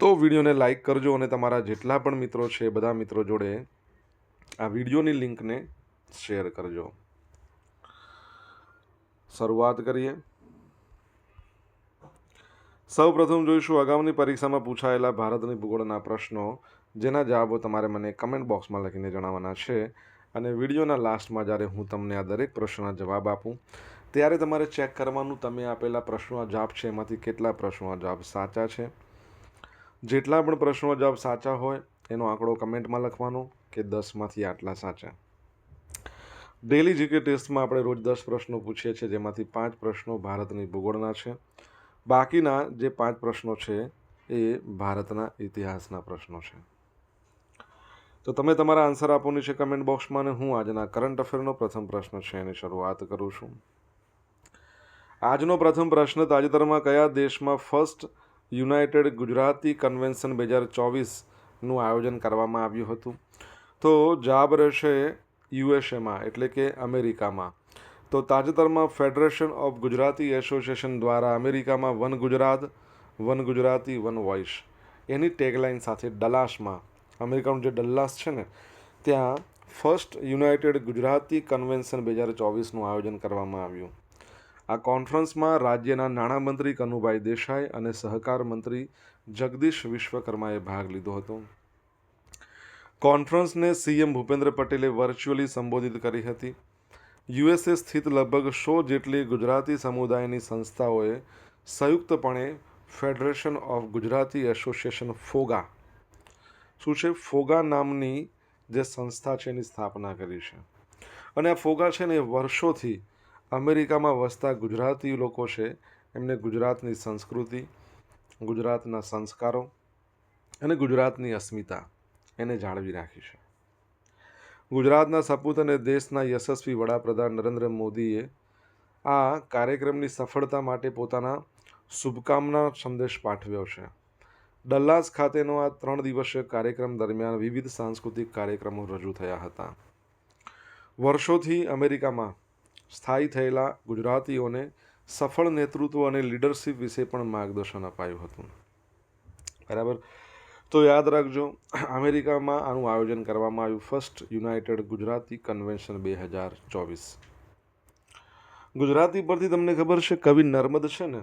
તો વિડીયોને લાઇક કરજો અને તમારા જેટલા પણ મિત્રો છે, બધા મિત્રો જોડે આ વિડીયોની લિંકને શેર કરજો. શરૂઆત કરીએ. સૌ પ્રથમ જોઈશું અગાઉની પરીક્ષામાં પૂછાયેલા ભારતની ભૂગોળના પ્રશ્નો, જેના જવાબો તમારે મને કમેન્ટ બોક્સમાં લખીને જણાવવાના છે અને વિડીયોના લાસ્ટમાં જ્યારે હું તમને આ દરેક પ્રશ્નના જવાબ આપું, ત્યારે તમારે ચેક કરવાનું, તમે આપેલા પ્રશ્નોના જવાબ છે, એમાંથી કેટલા પ્રશ્નોના જવાબ સાચા છે. જેટલા પણ પ્રશ્નો જવાબ સાચા હોય, એનો આંકડો કમેન્ટમાં લખવાનો કે દસમાંથી આટલા સાચા. ડેલી જીકે ટેસ્ટમાં આપણે રોજ દસ પ્રશ્નો પૂછીએ છીએ, જેમાંથી પાંચ પ્રશ્નો ભારતની ભૂગોળના છે. બાકીના જે પાંચ પ્રશ્નો છે, એ ભારતના ઇતિહાસના પ્રશ્નો છે. તો તમે તમારા આન્સર આપવાની છે કમેન્ટ બોક્સમાં અને હું આજના કરંટ અફેરનો પ્રથમ પ્રશ્ન છે એની શરૂઆત કરું છું. આજનો પ્રથમ પ્રશ્ન તાજેતરમાં કયા દેશમાં ફર્સ્ટ યુનાઇટેડ ગુજરાતી કન્વેન્શન બે હજાર ચોવીસનું આયોજન કરવામાં આવ્યું હતું. તો જાબ રહેશે યુએસએમાં એટલે કે અમેરિકામાં. તો તાજેતરમાં ફેડરેશન ઓફ ગુજરાતી એસોસિએશન દ્વારા અમેરિકામાં one Gujarat, one Gujarati, one voice એની ટેગલાઇન સાથે ડલાસમાં અમેરિકાનું જે ડલ્લાસ છે ને, ત્યાં ફર્સ્ટ યુનાઇટેડ ગુજરાતી કન્વેન્શન બે હજાર ચોવીસનું આયોજન કરવામાં આવ્યું. આ કોન્ફરન્સમાં રાજ્યના નાણામંત્રી કનુભાઈ દેસાઈ અને સહકાર મંત્રી જગદીશ વિશ્વકર્માએ ભાગ લીધો હતો. કોન્ફરન્સને સીએમ ભૂપેન્દ્ર પટેલે વર્ચ્યુઅલી સંબોધિત કરી હતી. યુએસએ સ્થિત લગભગ સો જેટલી ગુજરાતી સમુદાયની સંસ્થાઓએ સંયુક્તપણે federation of Gujarati association FOGA, શું છે? ફોગા નામની જે સંસ્થા છે એની સ્થાપના કરી છે. અને આ ફોગા છે ને એ વર્ષોથી અમેરિકામાં વસતા ગુજરાતી લોકો છે. એમને ગુજરાતની સંસ્કૃતિ, ગુજરાતના સંસ્કારો અને ગુજરાતની અસ્મિતા એને જાળવી રાખી છે. ગુજરાતના સપૂત અને દેશના યશસ્વી વડાપ્રધાન નરેન્દ્ર મોદીએ આ કાર્યક્રમની સફળતા માટે પોતાના શુભકામના સંદેશ પાઠવ્યો છે. ડલ્લાસ ખાતેનો આ ત્રણ દિવસીય કાર્યક્રમ દરમિયાન વિવિધ સાંસ્કૃતિક કાર્યક્રમો રજૂ થયા હતા. વર્ષોથી અમેરિકામાં સ્થાયી થયેલા ગુજરાતીઓને સફળ નેતૃત્વ અને લીડરશિપ વિશે પણ માર્ગદર્શન અપાયું હતું. બરાબર? તો યાદ રાખજો, અમેરિકામાં આનું આયોજન કરવામાં આવ્યું ફર્સ્ટ યુનાઇટેડ ગુજરાતી કન્વેન્શન બે હજાર ચોવીસ. ગુજરાતી પરથી તમને ખબર છે, કવિ નર્મદ છે ને?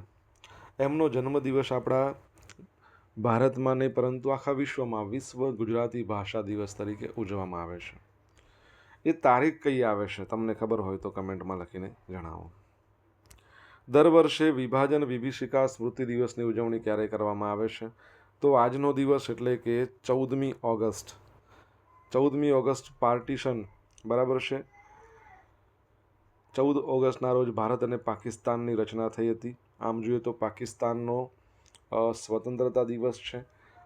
એમનો જન્મદિવસ આપણા ભારતમાં નહીં, પરંતુ આખા વિશ્વમાં વિશ્વ ગુજરાતી ભાષા દિવસ તરીકે ઉજવવામાં આવે છે. એ તારીખ કઈ આવે છે? તમને ખબર હોય તો કમેન્ટમાં લખીને જણાવો. દર વર્ષે વિભાજન વિભીષિકા સ્મૃતિ દિવસની ઉજવણી ક્યારે કરવામાં આવે છે? તો આજનો દિવસ એટલે કે ચૌદમી ઓગસ્ટ. ચૌદમી ઓગસ્ટ પાર્ટીશન, બરાબર છે? ચૌદ ઓગસ્ટના રોજ ભારત અને પાકિસ્તાનની રચના થઈ હતી. આમ જોઈએ તો પાકિસ્તાનનો સ્વતંત્રતા દિવસ છે.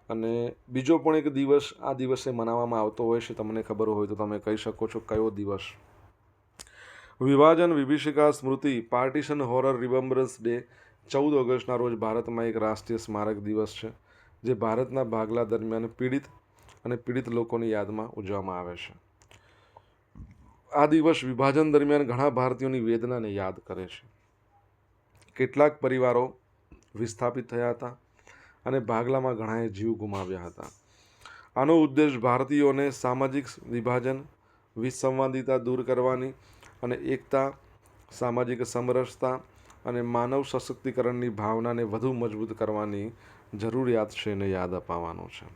અને બીજો પણ એક દિવસ આ દિવસે મનાવવામાં આવતો હોય છે, તમને ખબર હોય તો તમે કહી શકો છો કયો દિવસ. વિભાજન વિભીષિકા સ્મૃતિ પાર્ટીશન હોરર રિમેમ્બરન્સ ડે ચૌદ ઓગસ્ટના રોજ ભારતમાં એક રાષ્ટ્રીય સ્મારક દિવસ છે, જે ભારતના ભાગલા દરમિયાન પીડિત અને પીડિત લોકોની યાદમાં ઉજવવામાં આવે છે. આ દિવસ વિભાજન દરમિયાન ઘણા ભારતીયોની વેદનાને યાદ કરે છે. કેટલાક પરિવારો વિસ્થાપિત થયા હતા અને ભાગલામાં ઘણાએ જીવ ગુમાવ્યા હતા. આનો ઉદ્દેશ ભારતીયોને સામાજિક વિભાજન, વિસંવાદિતા દૂર કરવાની અને એકતા, સામાજિક સમરસતા અને માનવ સશક્તિકરણની ભાવનાને વધુ મજબૂત કરવાની જરૂરિયાત છે એને યાદ અપાવવાનો છે.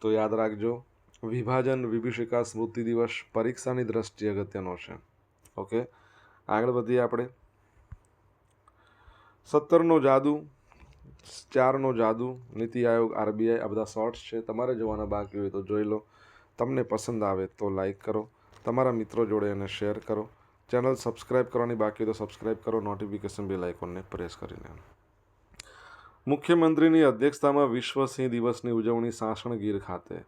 તો યાદ રાખજો, વિભાજન વિભીષિકા સ્મૃતિ દિવસ પરીક્ષાની દ્રષ્ટિએ અગત્યનો છે. ઓકે? આગળ વધીએ આપણે. સત્તરનો જાદુ ચારનો જાદુ, નીતિ આયોગ, આરબીઆઈ, આ બધા શોર્ટ્સ છે. તમારે જોવાના બાકી હોય તો જોઈ લો. તમને પસંદ આવે તો લાઈક કરો. તમારા મિત્રો જોડે એને શેર કરો. ચેનલ સબસ્ક્રાઇબ કરવાની બાકી હોય તો સબસ્ક્રાઇબ કરો. નોટિફિકેશન બેલ આઇકોનને પ્રેસ કરીને. મુખ્યમંત્રીની અધ્યક્ષતામાં વિશ્વ સિંહ દિવસની ઉજવણી સાસણગીર ખાતે.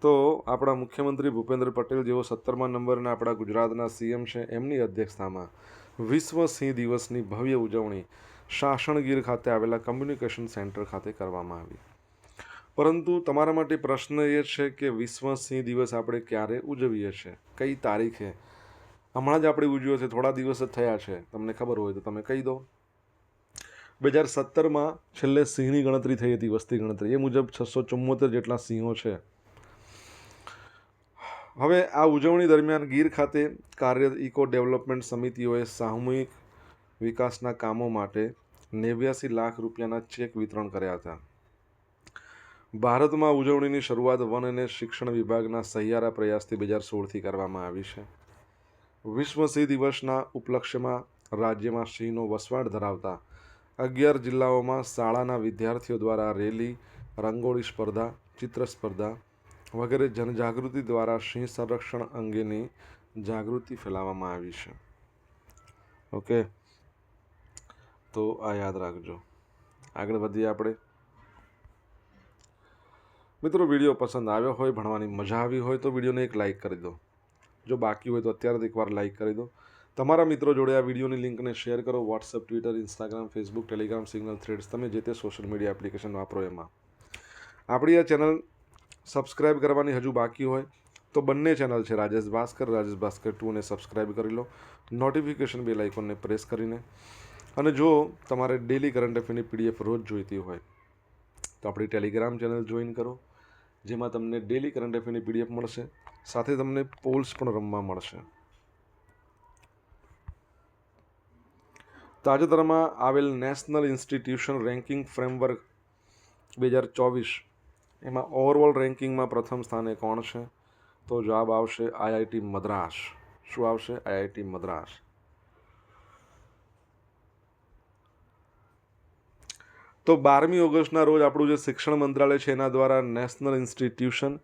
તો આપણા મુખ્યમંત્રી ભૂપેન્દ્ર પટેલ જેઓ સત્તરમા નંબરના આપણા ગુજરાતના સીએમ છે, એમની અધ્યક્ષતામાં વિશ્વ સિંહ દિવસની ભવ્ય ઉજવણી શાસણગીર ખાતે આવેલા કમ્યુનિકેશન સેન્ટર ખાતે કરવામાં આવી. પરંતુ તમારા માટે પ્રશ્ન એ છે કે વિશ્વ સિંહ દિવસ આપણે ક્યારે ઉજવીએ છીએ? કઈ તારીખે? હમણાં જ આપણે ઉજવ્યો છે, થોડા દિવસ જ થયા છે. તમને ખબર હોય તો તમે કહી દો. બે હજાર સત્તરમાં છેલ્લે સિંહની ગણતરી થઈ હતી, વસ્તી ગણતરી. એ મુજબ છસો ચુમ્મોતેર જેટલા સિંહો છે. હવે આ ઉજવણી દરમિયાન ગીર ખાતે કાર્યરત ઇકો ડેવલપમેન્ટ સમિતિઓએ સામૂહિક વિકાસના કામો માટે નેવ્યાસી લાખ રૂપિયાના ચેક વિતરણ કર્યા હતા. ભારતમાં ઉજવણીની શરૂઆત વન અને શિક્ષણ વિભાગના સહિયારા પ્રયાસથી બે હજાર સોળથી કરવામાં આવી છે. વિશ્વ સિંહ દિવસના ઉપલક્ષ્યમાં રાજ્યમાં સિંહનો વસવાટ ધરાવતા અગિયાર જિલ્લાઓમાં શાળાના વિદ્યાર્થીઓ દ્વારા રેલી, રંગોળી સ્પર્ધા, ચિત્ર સ્પર્ધા વગેરે જનજાગૃતિ દ્વારા સિંહ સંરક્ષણ અંગેની જાગૃતિ ફેલાવવામાં આવી છે. ઓકે. તો આ યાદ રાખજો. આગળ વધીએ આપણે. મિત્રો, વીડિયો પસંદ આવ્યો હોય, ભણવાની મજા આવી હોય, તો વિડીયોને એક લાઇક કરી દો. જો બાકી હોય તો અત્યારે જ એકવાર લાઇક કરી દો. તમારા મિત્રો જોડે આ વિડીયોની લિંકને શેર કરો. WhatsApp Twitter, Instagram, Facebook, Telegram, Signal Threads તમે જે તે સોશિયલ મીડિયા એપ્લિકેશન વાપરો એમાં. આપણી આ ચેનલ સબસ્ક્રાઇબ કરવાની હજુ બાકી હોય, તો બંને ચેનલ છે રાજેશ ભાસ્કર રાજેશ ભાસ્કર ટુને સબસ્ક્રાઇબ કરી લો. નોટિફિકેશન બેલ આઇકોનને પ્રેસ કરીને. અને જો તમારે ડેલી કરંટ અફેરની પીડીએફ રોજ જોઈતી હોય, તો આપણી ટેલિગ્રામ ચેનલ જોઈન કરો, જેમાં તમને ડેલી કરંટ અફેરની પીડીએફ મળશે. સાથે તમને પોલ્સ પણ રમવા મળશે. તાજેતરમાં આવેલ નેશનલ ઇન્સ્ટિટ્યુશન રેન્કિંગ ફ્રેમવર્ક બે હજાર ચોવીસ, એમાં ઓવરઓલ રેન્કિંગમાં પ્રથમ સ્થાને કોણ છે? તો જવાબ આવશે આઈઆઈટી મદ્રાસ. શું આવશે? આઈઆઈટી મદ્રાસ. તો બારમી ઓગસ્ટના રોજ આપણું જે શિક્ષણ મંત્રાલય છે, એના દ્વારા નેશનલ ઇન્સ્ટિટ્યુશન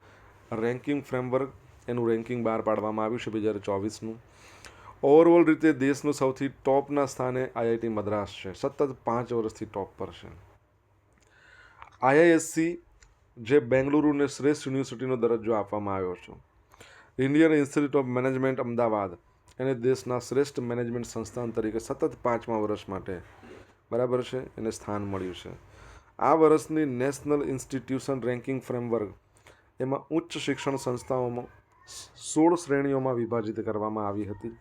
રેન્કિંગ ફ્રેમવર્ક, એનું રેન્કિંગ બહાર પાડવામાં આવ્યું છે બે હજાર ચોવીસનું. ઓવરઓલ રીતે દેશનું સૌથી ટોપના સ્થાને આઈઆઈટી મદ્રાસ છે. સતત પાંચ વર્ષથી ટોપ પર છે. આઈઆઈએસસી જે બેંગલુરુને શ્રેષ્ઠ યુનિવર્સિટીનો દરજ્જો આપવામાં આવ્યો છે. Indian institute of management Ahmedabad. એને દેશના શ્રેષ્ઠ મેનેજમેન્ટ સંસ્થાન તરીકે સતત પાંચમા વર્ષ માટે બરાબર છે, એને સ્થાન મળ્યું છે. આ વર્ષની નેશનલ ઇન્સ્ટિટ્યુશન રેન્કિંગ ફ્રેમવર્ક એમાં ઉચ્ચ શિક્ષણ સંસ્થાઓમાં સોળ શ્રેણીઓમાં વિભાજિત કરવામાં આવી હતી.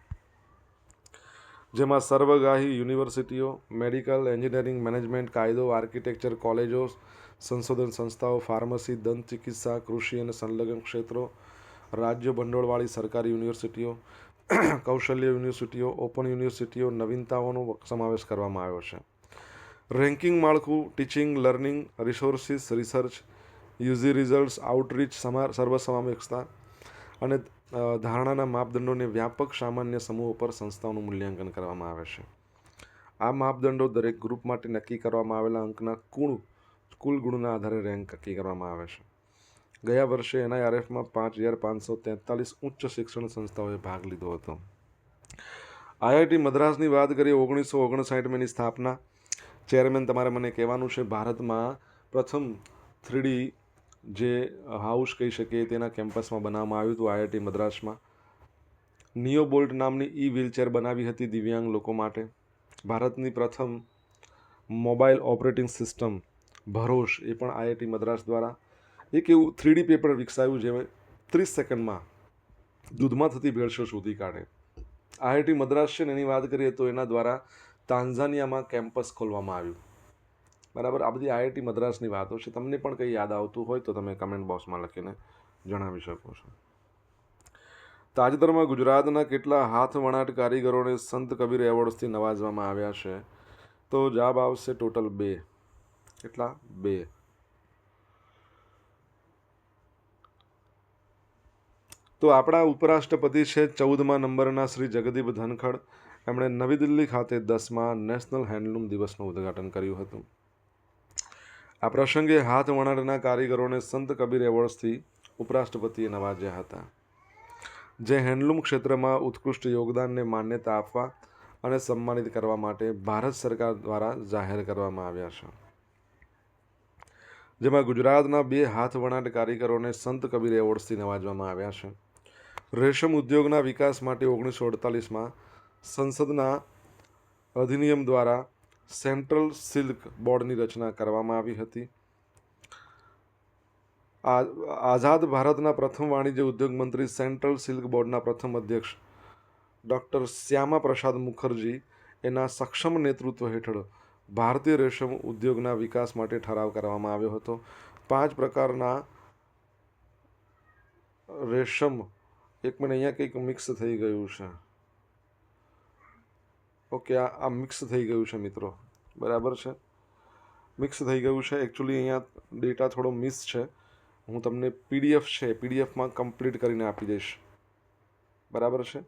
જેમાં સર્વગાહી યુનિવર્સિટીઓ, મેડિકલ એન્જિનિયરિંગ મેનેજમેન્ટ કાયદો, આર્કિટેક્ચર કોલેજો, સંશોધન સંસ્થાઓ, ફાર્મસી, દંત ચિકિત્સા, કૃષિ અને સંલગ્ન ક્ષેત્રો, રાજ્ય ભંડોળવાળી સરકારી યુનિવર્સિટીઓ, કૌશલ્ય યુનિવર્સિટીઓ, ઓપન યુનિવર્સિટીઓ, નવીનતાઓનો સમાવેશ કરવામાં આવ્યો છે. રેન્કિંગ માળખું, teaching, learning, resources, research, UG results, outreach, સમા સર્વસમાવેક્ષતા અને ધારણાના માપદંડોને વ્યાપક સામાન્ય સમૂહ પર સંસ્થાઓનું મૂલ્યાંકન કરવામાં આવે છે. આ માપદંડો દરેક ગ્રુપ માટે નક્કી કરવામાં આવેલા અંકના કુણ, કુલ ગુણના આધારે રેન્ક નક્કી કરવામાં આવે છે. ગયા વર્ષે એનઆઈઆરએફમાં પાંચ હજાર પાંચસો તેતાલીસ ઉચ્ચ શિક્ષણ સંસ્થાઓએ ભાગ લીધો હતો. આઈઆઈટી મદ્રાસની વાત કરીએ ઓગણીસો ઓગણસાઠમાં સ્થાપના ચેરમેન તમારે મને કહેવાનું છે, ભારતમાં પ્રથમ થ્રીડી જે હાઉસ કહી શકીએ તેના કેમ્પસમાં બનાવવામાં આવ્યું હતું આઈઆઈટી મદ્રાસમાં. નિયો બોલ્ટ નામની ઈ વ્હીલચેર બનાવી હતી દિવ્યાંગ લોકો માટે. ભારતની પ્રથમ મોબાઈલ ઓપરેટિંગ સિસ્ટમ ભરોસ એ પણ આઈઆઈટી મદ્રાસ દ્વારા. એક એવું થ્રીડી પેપર વિકસાવ્યું જે ત્રીસ સેકન્ડમાં દૂધમાં થતી ભેળસો શોધી કાઢે. આઈઆઈટી મદ્રાસ છે ને એની વાત કરીએ તો એના દ્વારા તાન્ઝાનિયામાં કેમ્પસ ખોલવામાં આવ્યું. બરાબર? આ બધી આઈઆઈટી મદ્રાસની વાતો છે. તમને પણ કંઈ યાદ આવતું હોય તો તમે કમેન્ટ બોક્સમાં લખીને જણાવી શકો છો. તાજેતરમાં ગુજરાતના કેટલા હાથ વણાટ કારીગરોને સંત કબીર એવોર્ડ્સથી નવાજવામાં આવ્યા છે, તો જવાબ આવશે ટોટલ બે. કેટલા? બે. તો આપણા ઉપરાષ્ટ્રપતિ છે ચૌદમા નંબરના શ્રી જગદીપ ધનખડ. એમણે નવી દિલ્હી ખાતે દસમાં નેશનલ હેન્ડલૂમ દિવસનું ઉદ્ઘાટન કર્યું હતું. આ પ્રસંગે હાથ વણાટના કારીગરોને સંત કબીર એવોર્ડ્સથી ઉપરાષ્ટ્રપતિએ નવાજ્યા હતા. જે હેન્ડલૂમ ક્ષેત્રમાં ઉત્કૃષ્ટ યોગદાનને માન્યતા આપવા અને સન્માનિત કરવા માટે ભારત સરકાર દ્વારા જાહેર કરવામાં આવ્યા છે. જેમાં ગુજરાતના બે હાથ વણાટ કારીગરોને સંત કબીર એવોર્ડ્સથી નવાજવામાં આવ્યા છે. રેશમ ઉદ્યોગના વિકાસ માટે ઓગણીસો અડતાલીસમાં સંસદના અધિનિયમ દ્વારા સેન્ટ્રલ સિલ્ક બોર્ડની રચના કરવામાં આવી હતી. આઝાદ ભારતના પ્રથમ વાણિજ્ય ઉદ્યોગ મંત્રી, સેન્ટ્રલ સિલ્ક બોર્ડના પ્રથમ અધ્યક્ષ ડૉક્ટર શ્યામા પ્રસાદ મુખર્જી એના સક્ષમ નેતૃત્વ હેઠળ ભારતીય રેશમ ઉદ્યોગના વિકાસ માટે ઠરાવ કરવામાં આવ્યો હતો. પાંચ પ્રકારના રેશમ, એક મિનિટ અહીંયા કંઈક મિક્સ થઈ ગયું છે. ઓકે, આ મિક્સ થઈ ગયું છે મિત્રો. બરાબર છે? મિક્સ થઈ ગયું છે. એકચ્યુઅલી અહીંયા ડેટા થોડો મિસ છે. હું તમને પીડીએફ છે, પીડીએફમાં કમ્પ્લીટ કરીને આપી દઈશ. બરાબર છે?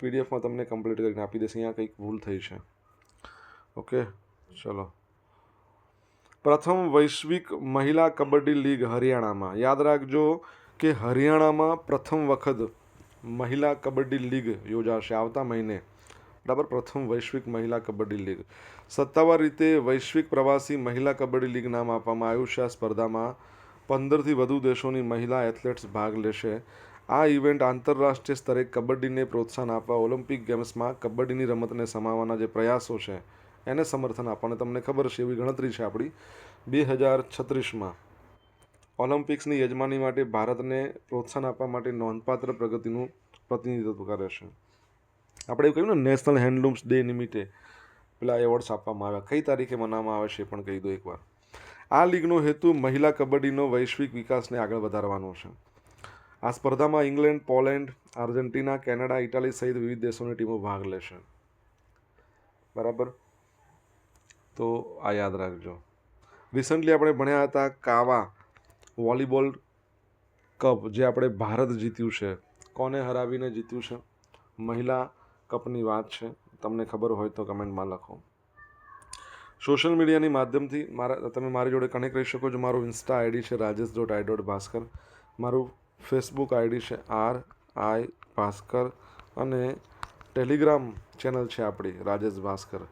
પીડીએફમાં તમને કમ્પ્લીટ કરીને આપી દઈશ. અહીંયા કંઈક ભૂલ થઈ છે. ઓકે, ચલો. પ્રથમ વૈશ્વિક મહિલા કબડ્ડી લીગ હરિયાણામાં. યાદ રાખજો કે હરિયાણામાં પ્રથમ વખત મહિલા કબડ્ડી લીગ યોજાશે આવતા મહિને. બરાબર? પ્રથમ વૈશ્વિક મહિલા કબડ્ડી લીગ. સત્તાવાર રીતે વૈશ્વિક પ્રવાસી મહિલા કબડ્ડી લીગ નામ આપવામાં આવ્યું છે. આ સ્પર્ધામાં પંદરથી વધુ દેશોની મહિલા એથ્લેટ્સ ભાગ લેશે. આ ઇવેન્ટ આંતરરાષ્ટ્રીય સ્તરે કબડ્ડીને પ્રોત્સાહન આપવા ઓલિમ્પિક ગેમ્સમાં કબડ્ડીની રમતને સમાવવાના જે પ્રયાસો છે, એને સમર્થન આપવાને તમને ખબર છે એવી ગણતરી છે આપણી બે હજાર છત્રીસમાં. ઓલિમ્પિક્સની યજમાની માટે ભારતને પ્રોત્સાહન આપવા માટે નોંધપાત્ર પ્રગતિનું પ્રતિનિધિત્વ કરે છે. આપણે એવું કહ્યું ને નેશનલ હેન્ડલૂમ્સ ડે નિમિત્તે પેલા એવોર્ડ્સ આપવામાં આવ્યા. કઈ તારીખે મનાવવામાં આવે છે પણ કહી દો એકવાર. આ લીગનો હેતુ મહિલા કબડ્ડીનો વૈશ્વિક વિકાસને આગળ વધારવાનો છે. આ સ્પર્ધામાં England, Poland, Argentina, Canada, Italy સહિત વિવિધ દેશોની ટીમો ભાગ લેશે. બરાબર? તો આ યાદ રાખજો. રિસન્ટલી આપણે ભણ્યા હતા કાવા વોલીબોલ કપ, જે આપણે ભારત જીત્યું છે. કોને હરાવીને જીત્યું છે? મહિલા કપની વાત છે. તમને ખબર હોય તો કમેન્ટમાં લખો. સોશિયલ મીડિયાની માધ્યમથી મારા તમે મારી જોડે કનેક્ટ રહી શકો છો. મારું ઇન્સ્ટા આઈડી છે Rajesh dot I dot Bhaskar મારું ફેસબુક આઈડી છે આર આઈ ભાસ્કર અને ટેલિગ્રામ ચેનલ છે આપણી રાજેશ ભાસ્કર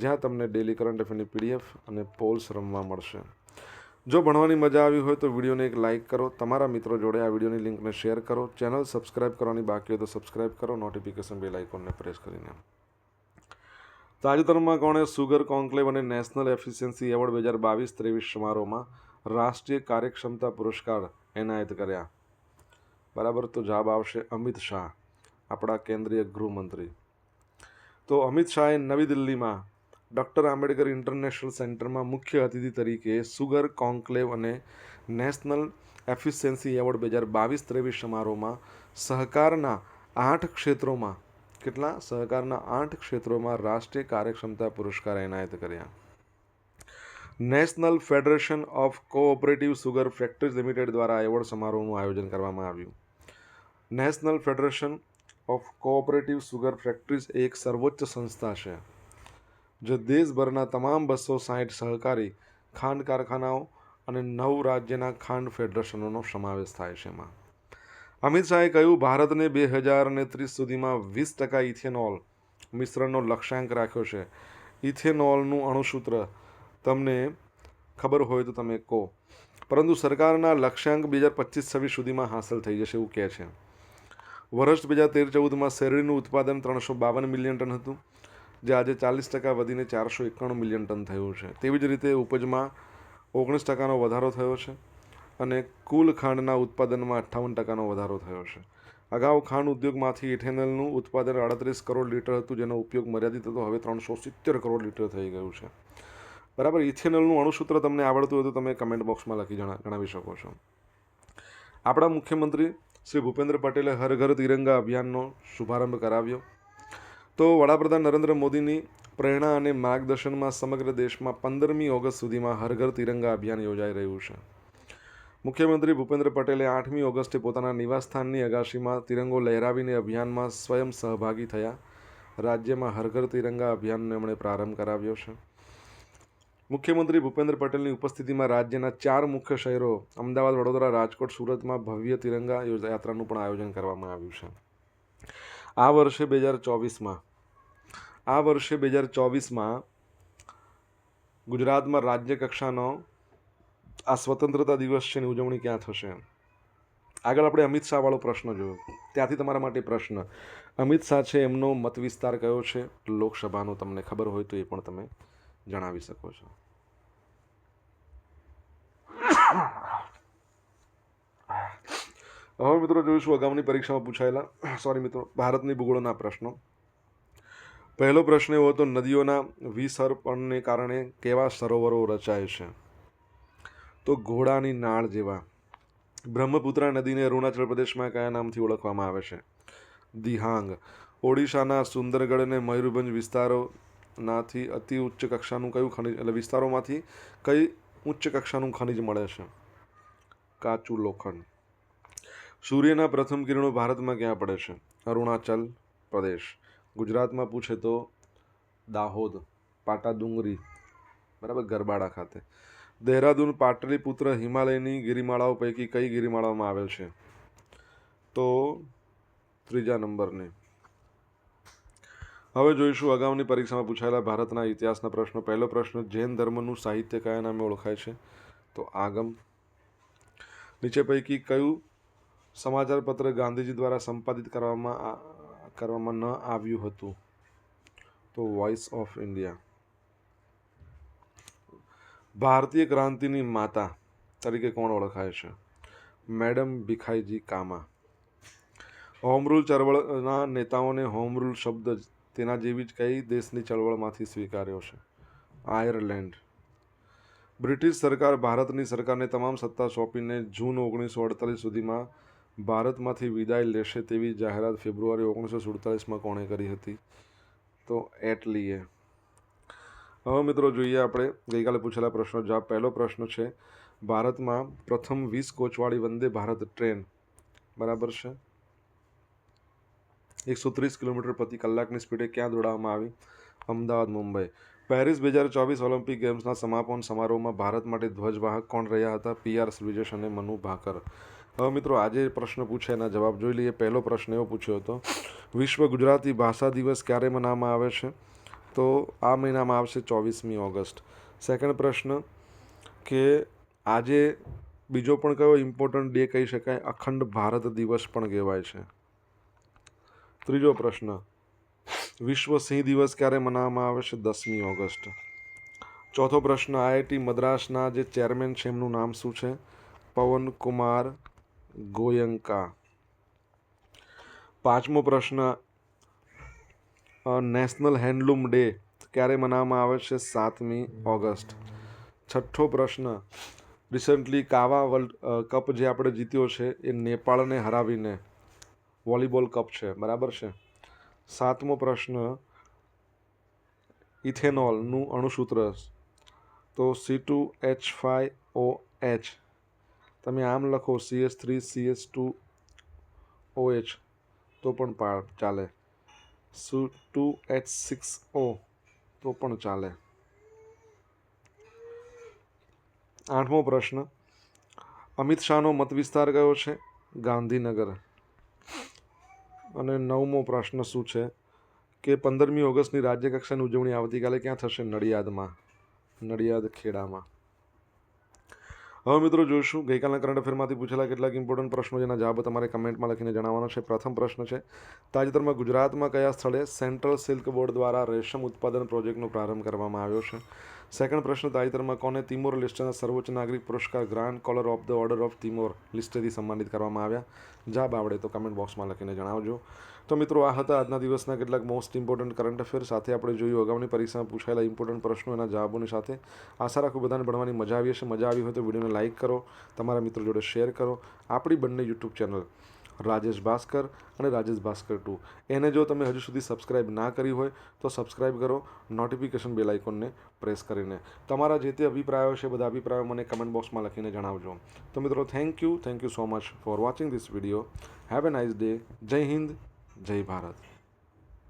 જ્યાં તમને ડેલી કરંટ અફેરની પીડીએફ અને પોલ્સ રમવા મળશે. જો ભણવાની મજા આવી હોય તો વિડીયોને એક લાઇક કરો, તમારા મિત્રો જોડે આ વિડીયોની લિંકને શેર કરો, ચેનલ સબસ્ક્રાઇબ કરવાની બાકી હોય તો સબસ્ક્રાઇબ કરો, નોટિફિકેશન બેલ આઇકોનને પ્રેસ કરીને. તાજેતરમાં કોણે સુગર કોન્ક્લેવ અને નેશનલ એફિશિયન્સી એવોર્ડ બે હજાર બાવીસ ત્રેવીસ સમારોહમાં રાષ્ટ્રીય કાર્યક્ષમતા પુરસ્કાર એનાયત કર્યા. બરાબર, તો જવાબ આવશે અમિત શાહ, આપણા કેન્દ્રીય ગૃહમંત્રી. તો અમિત શાહે નવી દિલ્હીમાં ડૉક્ટર આંબેડકર ઇન્ટરનેશનલ સેન્ટરમાં મુખ્ય અતિથિ તરીકે સુગર કોન્ક્લેવ અને નેશનલ એફિશિયન્સી એવોર્ડ બે હજાર બાવીસ ત્રેવીસ સમારોહમાં સહકારના આઠ ક્ષેત્રોમાં, કેટલા? સહકારના આઠ ક્ષેત્રોમાં રાષ્ટ્રીય કાર્યક્ષમતા પુરસ્કાર એનાયત કર્યા. National federation of cooperative sugar factories limited દ્વારા એવોર્ડ સમારોહનું આયોજન કરવામાં આવ્યું. National federation of cooperative sugar factories એક સર્વોચ્ચ સંસ્થા છે. જે દેશભરના તમામ બસો સાહીઠ સહકારી ખાંડ કારખાનાઓ અને નવ રાજ્યના ખાંડ ફેડરેશનોનો સમાવેશ થાય છે એમાં. અમિત શાહે કહ્યું, ભારતને બે હજાર ને ત્રીસ સુધીમાં વીસ ટકા ઇથેનોલ મિશ્રણનો લક્ષ્યાંક રાખ્યો છે. ઇથેનોલનું અણુસૂત્ર તમને ખબર હોય તો તમે કહો. પરંતુ સરકારના લક્ષ્યાંક બે હજાર પચીસ છવ્વીસ સુધીમાં હાંસલ થઈ જશે એવું કહે છે. વર્ષ બે હજાર તેર ચૌદમાં શેરડીનું ઉત્પાદન ત્રણસો બાવન મિલિયન ટન હતું. જે આજે ચાલીસ ટકા વધીને ચારસો એકાણું મિલિયન ટન થયું છે. તેવી જ રીતે ઉપજમાં ઓગણીસ ટકાનો વધારો થયો છે અને કુલ ખાંડના ઉત્પાદનમાં અઠ્ઠાવન ટકાનો વધારો થયો છે. અગાઉ ખાંડ ઉદ્યોગમાંથી ઇથેનોલનું ઉત્પાદન અડત્રીસ કરોડ લીટર હતું, જેનો ઉપયોગ મર્યાદિત હતો. હવે ત્રણસો સિત્તેર કરોડ લીટર થઈ ગયું છે. બરાબર, ઇથેનોલનું અણુસૂત્ર તમને આવડતું હોય તો તમે કમેન્ટ બોક્સમાં લખી જણા, જણાવી શકો છો. આપણા મુખ્યમંત્રી શ્રી ભૂપેન્દ્ર પટેલે હર ઘર તિરંગા અભિયાનનો શુભારંભ કરાવ્યો. તો વડાપ્રધાન નરેન્દ્ર મોદીની પ્રેરણા અને માર્ગદર્શનમાં સમગ્ર દેશમાં પંદરમી ઓગસ્ટ સુધીમાં હર ઘર તિરંગા અભિયાન યોજાઈ રહ્યું છે. મુખ્યમંત્રી ભૂપેન્દ્ર પટેલે આઠમી ઓગસ્ટે પોતાના નિવાસસ્થાનની અગાશીમાં તિરંગો લહેરાવીને અભિયાનમાં સ્વયં સહભાગી થયા. રાજ્યમાં હર ઘર તિરંગા અભિયાનનો એમણે પ્રારંભ કરાવ્યો છે. મુખ્યમંત્રી ભૂપેન્દ્ર પટેલની ઉપસ્થિતિમાં રાજ્યના ચાર મુખ્ય શહેરો અમદાવાદ, વડોદરા, રાજકોટ, સુરતમાં ભવ્ય તિરંગા યાત્રાનું પણ આયોજન કરવામાં આવ્યું છે. આ વર્ષે બે હજાર ચોવીસમાં, આ વર્ષે બે હજાર ચોવીસમાં ગુજરાતમાં રાજ્ય કક્ષાનો આ સ્વતંત્રતા દિવસ છે એની ઉજવણી ક્યાં થશે? આગળ આપણે અમિત શાહવાળો પ્રશ્ન જોયો. ત્યાંથી તમારા માટે પ્રશ્ન. અમિત શાહ છે, એમનો મત વિસ્તાર કયો છે? લોકસભાનો તમને ખબર હોય તો એ પણ તમે જણાવી શકો છો. હવે મિત્રો જોઈશું અગાઉની પરીક્ષામાં પૂછાયેલા સોરી મિત્રો, ભારતની ભૂગોળના પ્રશ્નો. પહેલો પ્રશ્ન એવો હતો, નદીઓના વિસર્પણને કારણે કેવા સરોવરો રચાય છે? તો ઘોડાની નાળ જેવા. બ્રહ્મપુત્રા નદીને અરુણાચલ પ્રદેશમાં કયા નામથી ઓળખવામાં આવે છે? દિહાંગ. ઓડિશાના સુંદરગઢ અને મયુરભંજ વિસ્તારોનાથી અતિ ઉચ્ચ કક્ષાનું કયું ખનિજ, એટલે વિસ્તારોમાંથી કઈ ઉચ્ચ કક્ષાનું ખનિજ મળે છે? કાચું લોખંડ. સૂર્યના પ્રથમ કિરણો ભારતમાં ક્યાં પડે છે? અરુણાચલ પ્રદેશ. ગુજરાતમાં પૂછે તો દાહોદ પાટાડુંગરી બરાબર ગરબાડા ખાતે. દહેરાદૂન, પાટલીપુત્ર, હિમાલયની ગિરિમાળાઓ પૈકી કઈ ગિરિમાળાઓમાં આવેલ છે? તો ત્રીજા નંબરની. હવે જોઈશું અગાઉની પરીક્ષામાં પૂછાયેલા ભારતના ઇતિહાસના પ્રશ્નો. પહેલો પ્રશ્ન, જૈન ધર્મનું સાહિત્ય કયા નામે ઓળખાય છે? તો આગમ. નીચે પૈકી કયું સમાચાર પત્ર ગાંધીજી દ્વારા સંપાદિત કરવામાં કરવામાં ન આવ્યું હતું. તો વોઇસ ઓફ ઇન્ડિયા ભારતીય ક્રાંતિની માતા તરીકે કોણ ઓળખાય છે? Madam Bhikaiji Cama. Home rule ચળવળના નેતાઓને હોમ રૂલ શબ્દ તેના જેવી જ કઈ દેશની ચળવળમાંથી સ્વીકાર્યો છે? આયર્લેન્ડ. બ્રિટિશ સરકાર ભારતની સરકારને તમામ સત્તા સોંપીને જૂન ઓગણીસો અડતાલીસ સુધીમાં ભારતમાંથી વિદાય લેશે તેવી જાહેરાત ફેબ્રુઆરી ઓગણીસો સુડતાલીસમાં કોણે કરી હતી? તો એટલીએ. હવે મિત્રો જોઈએ આપણે ગઈકાલે પૂછેલા પ્રશ્નો. જવાબ પહેલો પ્રશ્ન છે, ભારતમાં પ્રથમ વીસ કોચવાળી વંદે ભારત ટ્રેન બરાબર છે? એકસો ત્રીસ કિલોમીટર પ્રતિ કલાકની સ્પીડે ક્યાં દોડાવવામાં આવી? અમદાવાદ, મુંબઈ. પેરિસ બે હજાર ચોવીસ ઓલિમ્પિક ગેમ્સના સમાપન સમારોહમાં ભારત માટે ધ્વજવાહક કોણ રહ્યા હતા? પીઆર શ્રીજેશ અને મનુ ભાકર. હવે મિત્રો આજે પ્રશ્ન પૂછે એના જવાબ જોઈ લઈએ. પહેલો પ્રશ્ન એવો પૂછ્યો હતો, વિશ્વ ગુજરાતી ભાષા દિવસ ક્યારે મનાવવામાં આવે છે? તો આ મહિનામાં આવશે ચોવીસમી ઓગસ્ટ. સેકન્ડ પ્રશ્ન કે આજે બીજો પણ કયો ઇમ્પોર્ટન્ટ ડે કહી શકાય? અખંડ ભારત દિવસ પણ કહેવાય છે. ત્રીજો પ્રશ્ન, વિશ્વ સિંહ દિવસ ક્યારે મનાવવામાં આવે છે? દસમી ઓગસ્ટ. ચોથો પ્રશ્ન, આઈઆઈટી મદ્રાસના જે ચેરમેન છે, એમનું નામ શું છે? પવન કુમાર ગોયંકા. પાંચમો પ્રશ્ન નેશનલ હેન્ડલૂમ ડે ક્યારે મનાવવામાં આવે છે? સાતમી ઓગસ્ટ. છઠ્ઠો પ્રશ્ન, રિસન્ટલી કાવા વર્લ્ડ કપ જે આપણે જીત્યો છે એ નેપાળને હરાવીને વોલીબોલ કપ છે, બરાબર છે? સાતમો પ્રશ્ન, ઇથેનોલનું અણુસૂત્ર, તો C two H five O H. તમે આમ લખો C S three C S two O H તો પણ ચાલે. સુ, ટુ એચ સિક્સ ઓ, તો પણ ચાલે. આઠમો પ્રશ્ન. અમિત શાહનો મત વિસ્તાર કયો છે? ગાંધીનગર. અને નવમો પ્રશ્ન શું છે? કે પંદરમી ઓગસ્ટની રાજ્યકક્ષાની ઉજવણી આવતીકાલે ક્યાં થશે? નડિયાદમાં. નડિયાદ ખેડામાં. હવે મિત્રો જોઈશું. ગઈકાલના કરંટ અફેરમાંથી પૂછેલા કેટલાક ઇમ્પોર્ટન્ટ પ્રશ્નો જેના જવાબ તમારે કમેન્ટમાં લખીને જણાવવાનો છે. પ્રથમ પ્રશ્ન છે, તાજેતરમાં ગુજરાતમાં કયા સ્થળે સેન્ટ્રલ સિલ્ક બોર્ડ દ્વારા રેશમ ઉત્પાદન પ્રોજેક્ટનો પ્રારંભ કરવામાં આવ્યો છે? સેકન્ડ પ્રશ્ન તાજેતરમાં કોને તિમોર લિસ્ટના સર્વોચ્ચ નાગરિક પુરસ્કાર grand collar of the order of Timor લિસ્ટથી સન્માનિત કરવામાં આવ્યા? જવાબ આવડે તો કમેન્ટ બોક્સમાં લખીને જણાવજો. તો મિત્રો, આ હતા આજના દિવસના કેટલાક મોસ્ટ ઇમ્પોર્ટન્ટ કરંટ અફેર સાથે આપણે જોયું અગાઉની પરીક્ષામાં પૂછાયેલા ઇમ્પોર્ટન્ટ પ્રશ્નો, એના જવાબોની સાથે આશા રાખું બધાને ભણવાની મજા આવી હશે. મજા આવી હોય તો વિડીયોને લાઇક કરો. તમારા મિત્રો જોડે શેર કરો. આપણી બંને યુટ્યુબ ચેનલ રાજેશ ભાસ્કર અને રાજેશ ભાસ્કર ટુ. એને જો તમે હજુ સુધી સબસ્ક્રાઇબ ના કરી હોય, તો સબસ્ક્રાઇબ કરો નોટિફિકેશન બેલ આઇકોનને પ્રેસ કરીને. તમારા જે તે અભિપ્રાયો છે, બધા અભિપ્રાયો મને કમેન્ટ બોક્સમાં લખીને જણાવજો. તો મિત્રો thank you thank you so much for watching this video have a nice day Jai Hind, Jai Bharat.